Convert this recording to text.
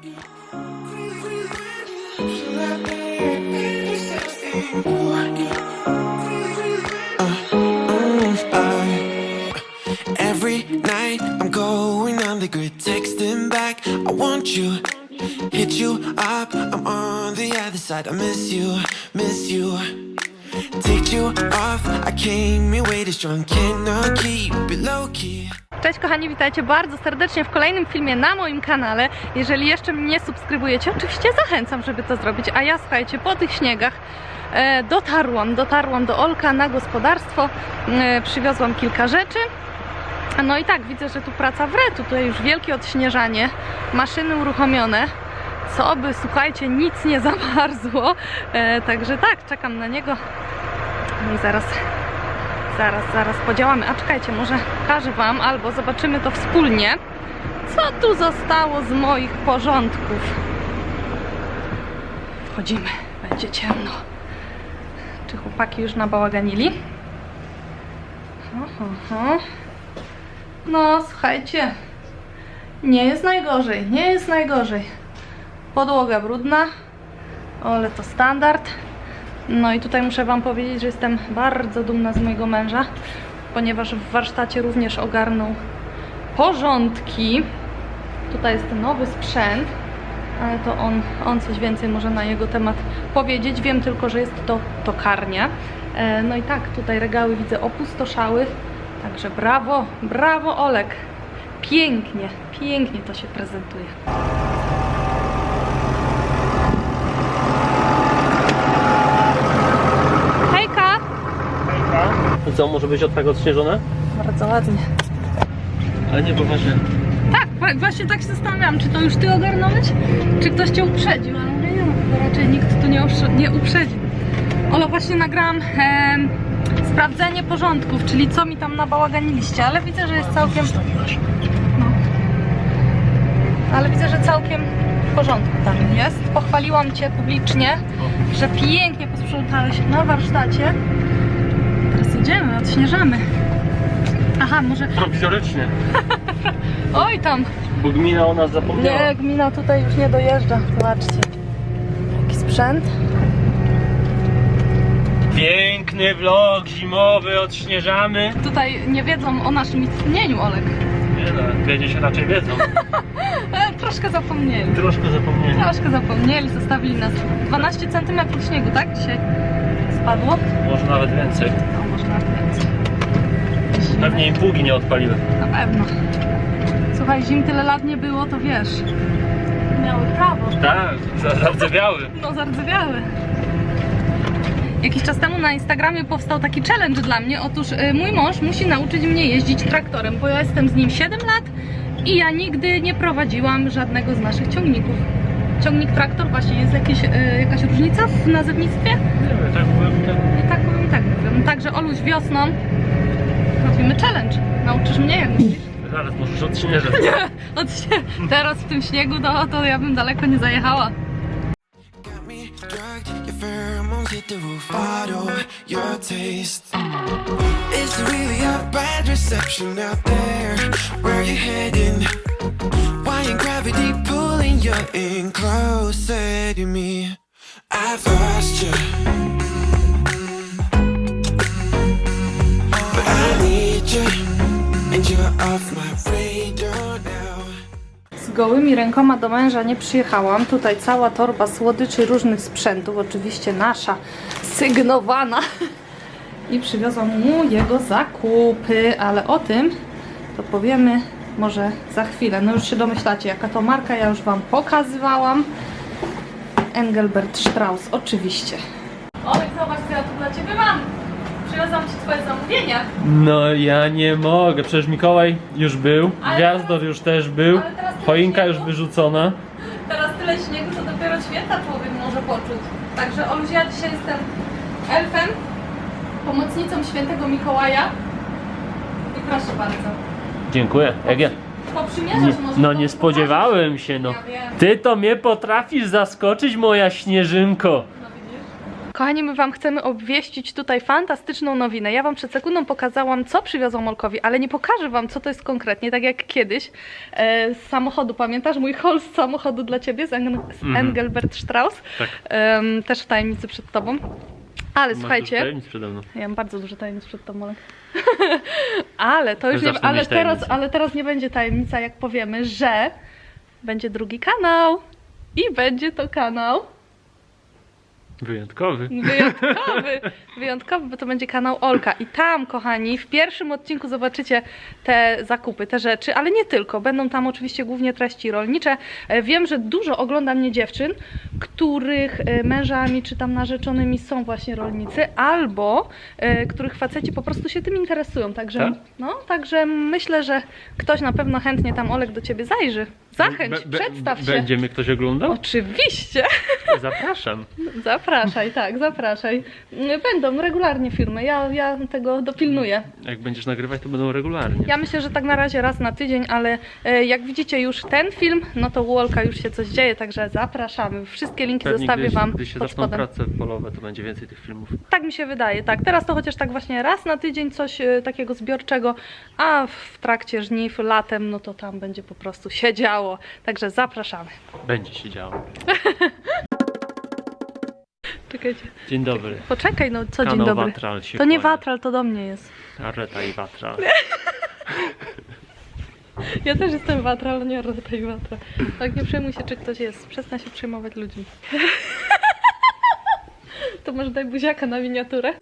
Uh, every night I'm going on the grid, texting back. I want you, hit you up. I'm on the other side. I miss you, miss you. Take you off. I came in way too strong, cannot keep. Cześć kochani, witajcie bardzo serdecznie w kolejnym filmie na moim kanale. Jeżeli jeszcze mnie nie subskrybujecie, oczywiście zachęcam, żeby to zrobić. A ja słuchajcie, po tych śniegach e, dotarłam, dotarłam do Olka na gospodarstwo, e, przywiozłam kilka rzeczy. No i tak, widzę, że tu praca wre, tu tutaj już wielkie odśnieżanie, maszyny uruchomione. Co by, słuchajcie, nic nie zamarzło. E, także tak, czekam na niego. No i zaraz Zaraz, zaraz podziałamy. A czekajcie, może pokażę Wam albo zobaczymy to wspólnie. Co tu zostało z moich porządków? Wchodzimy, będzie ciemno. Czy chłopaki już nabałaganili? Ho, ho, ho. No, słuchajcie, nie jest najgorzej, nie jest najgorzej. Podłoga brudna, ale to standard. No i tutaj muszę Wam powiedzieć, że jestem bardzo dumna z mojego męża, ponieważ w warsztacie również ogarnął porządki. Tutaj jest nowy sprzęt, ale to on, on coś więcej może na jego temat powiedzieć. Wiem tylko, że jest to tokarnia. E, No i tak, tutaj regały widzę opustoszały, także brawo, brawo Olek. Pięknie, pięknie to się prezentuje. To co, może być od tak odśnieżone? Bardzo ładnie. Ale nie poważnie. Tak, właśnie tak się zastanawiałam, czy to już ty ogarnąłeś, czy ktoś cię uprzedził, ale mówię, nie, no, chyba raczej nikt tu nie, nie uprzedził. Ola, właśnie nagrałam em, sprawdzenie porządków, czyli co mi tam nabałaganiliście, ale widzę, że jest całkiem... No. Ale widzę, że całkiem w porządku tam jest. Pochwaliłam cię publicznie, że pięknie posprzątałeś na warsztacie. Teraz jedziemy, odśnieżamy. Aha, może... Prowizorycznie. Oj tam, Bo gmina o nas zapomniała. Nie, gmina tutaj już nie dojeżdża. Zobaczcie. Jaki sprzęt. Piękny vlog zimowy, odśnieżamy. Tutaj nie wiedzą o naszym istnieniu, Olek. Nie no, wiedzieć raczej wiedzą. Troszkę zapomnieli. Troszkę zapomnieli. Troszkę zapomnieli, zostawili nas 12 cm śniegu, tak? Dzisiaj spadło? Może nawet więcej. Więcej. Zimy. Pewnie im pługi nie odpaliły. Na pewno. Słuchaj, zim tyle lat nie było, to wiesz. Miały prawo. Tak, za- zardzewiały. No, zardzewiały. Jakiś czas temu na Instagramie powstał taki challenge dla mnie. Otóż y, mój mąż musi nauczyć mnie jeździć traktorem, bo ja jestem z nim 7 lat i ja nigdy nie prowadziłam żadnego z naszych ciągników. Ciągnik traktor właśnie jest jakieś, y, jakaś różnica w nazewnictwie? Nie tak byłem ten... I tak powiem tak mówię. Także Oluś wiosną robimy challenge. Nauczysz mnie jak myślisz? Zaraz możesz odśnieżyć. Od się, teraz w tym śniegu no, to ja bym daleko nie zajechała. Got me drugged, Z gołymi rękoma do męża nie przyjechałam. Tutaj cała torba słodyczy różnych sprzętów, oczywiście nasza, sygnowana. I przywiozłam mu jego zakupy, ale o tym to powiemy może za chwilę. No już się domyślacie, jaka to marka, ja już Wam pokazywałam. Engelbert Strauss, oczywiście. Olek, zobacz, co ja tu dla Ciebie mam. Przywiozłam Ci Twoje zamówienia. No ja nie mogę, przecież Mikołaj już był, Ale Gwiazdor już też był, ale teraz tyle choinka już śniegu. wyrzucona. Teraz tyle śniegu, że dopiero święta człowiek może poczuć. Także Oluś, ja dzisiaj jestem elfem, pomocnicą świętego Mikołaja. I proszę bardzo. Dziękuję, jak ja. Poprzymierzasz Nie, może. no to nie spodziewałem się, no. Ja wiem. Ty to mnie potrafisz zaskoczyć, moja śnieżynko. Kochani, my Wam chcemy obwieścić tutaj fantastyczną nowinę. Ja Wam przed sekundą pokazałam, co przywiozłam Olkowi, ale nie pokażę Wam, co to jest konkretnie, tak jak kiedyś e, z samochodu. Pamiętasz mój hol z samochodu dla Ciebie z, Eng- z Mhm. Engelbert Strauss? Tak. Em, też w tajemnicy przed Tobą. Ale Masz słuchajcie, tajemnic przede mną. ja mam bardzo dużo tajemnic przed Tobą, Olek. ale to już nie, ale teraz, ale teraz nie będzie tajemnica, jak powiemy, że będzie drugi kanał. I będzie to kanał Wyjątkowy. Wyjątkowy, wyjątkowy, bo to będzie kanał Olka. I tam, kochani, w pierwszym odcinku zobaczycie te zakupy, te rzeczy, ale nie tylko. Będą tam oczywiście głównie treści rolnicze. E, Wiem, że dużo ogląda mnie dziewczyn, których e, mężami czy tam narzeczonymi są właśnie rolnicy, albo e, których faceci po prostu się tym interesują. Także, Tak? no, także myślę, że ktoś na pewno chętnie tam Olek do ciebie zajrzy. Zachęć, Be- przedstaw się. Będzie mnie ktoś oglądał? Oczywiście. Zapraszam. Zapraszaj, tak, zapraszaj. Będą regularnie filmy, ja, ja tego dopilnuję. Jak będziesz nagrywać, to będą regularnie. Ja myślę, że tak na razie raz na tydzień, ale e, jak widzicie już ten film, no to u już się coś dzieje, także zapraszamy. Wszystkie linki Pewnie zostawię gdy, Wam gdy się pod zaczną spodem. prace polowe, to będzie więcej tych filmów. Tak mi się wydaje, tak. Teraz to chociaż tak właśnie raz na tydzień coś e, takiego zbiorczego, a w trakcie żniw latem, no to tam będzie po prostu się działo. Także zapraszamy. Będzie się działo. Czekajcie. Dzień dobry. Poczekaj, no co dzień dobry. Watral się To nie kłania. watral, to do mnie jest. Areta i Watral. Ja też jestem watra, ale nie rota i watra. Tak, nie przejmuj się, czy ktoś jest. Przestań się przejmować ludźmi. To może daj buziaka na miniaturę?